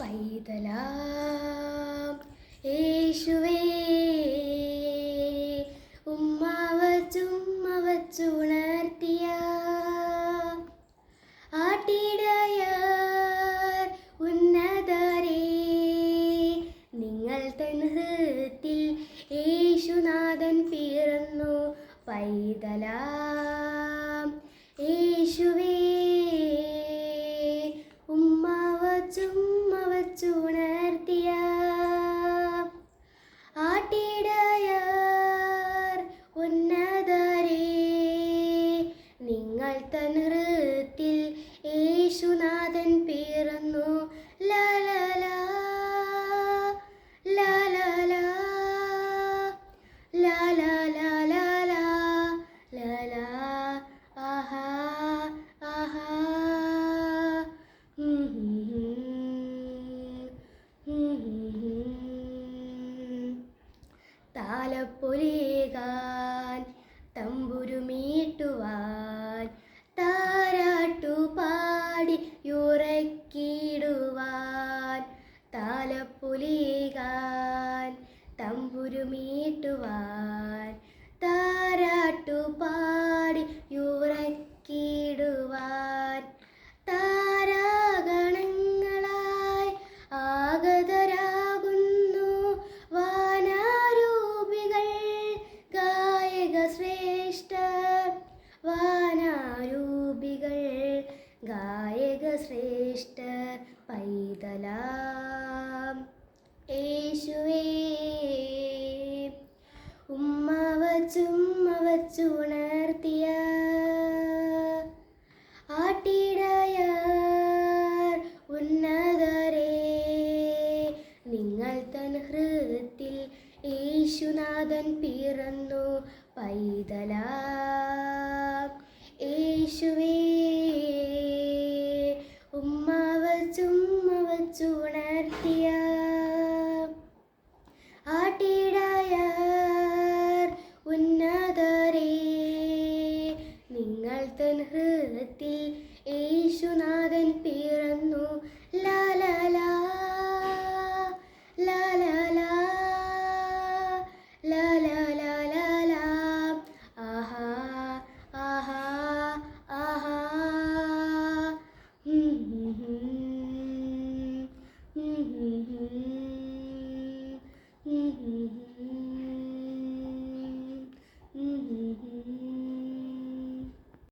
പൈതലാം. യേശുവേ ഉമ്മാവ ചുമ്മ വച്ചുണർത്തിയ ആട്ടിടയർ ഉന്നതരേ നിങ്ങൾ തൻ ഹൃത്തിൽ യേശുനാഥൻ പിറന്നു. പൈതലാം യേശുവേ ഹൃത്തിൽ യേശുനാഥൻ പിറന്നു ലാലാലാ ലാലാലാ ആഹാ ആഹാ താലപ്പൊലികാൻ തമ്പുരുമീട്ടുവാൻ താലപ്പൊലികാൻ തമ്പുരുമീട്ടുവാൻ താരാട്ടുപാടി യുറക്കിടുവാൻ താരാഗണങ്ങളായി ആഗതരാകുന്നു വാനാരൂപികൾ ഗായക ശ്രേഷ്ഠ വാനാരൂപികൾ ഗായക ശ്രേഷ്ഠ പൈതലാം യേശുവേ ഉമ്മ വച്ചുമ്മ വച്ചുണർത്തിയ ആട്ടിടയർ ഉന്നതരേ നിങ്ങൾ തൻ ഹൃദയത്തിൽ യേശുനാഥൻ പിറന്നു പൈതലാ യേശുവേ ആട്ടിടയർ ഉന്നതരേ. നിങ്ങൾ തൻ ഹൃദയത്തിൽ യേശുനാഥൻ